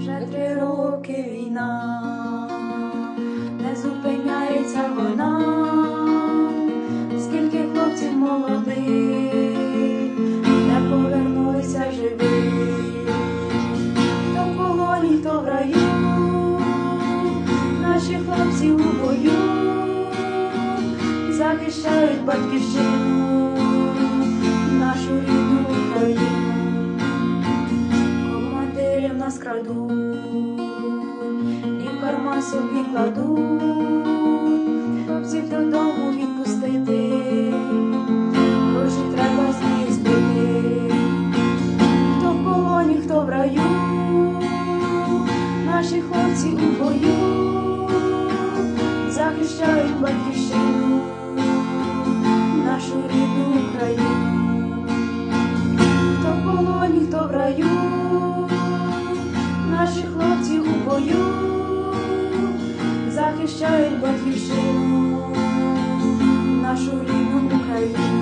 Вже три роки війна, не зупиняється вона, скільки хлопців молодих не повернулися живих, хто в полоні, хто в раю, наші хлопці у бою захищають батьківщину, нас крадуть, і в карман собі кладуть, хлопців додому відпустити, гроші треба з них збити, хто в полоні, хто в раю, наші хлопці у бою. Захищають батьківщину, нашу рідну Україну. Хто в полоні, хто в раю, наші хлопці у бою захищають батьківщину, нашу рідну Україну.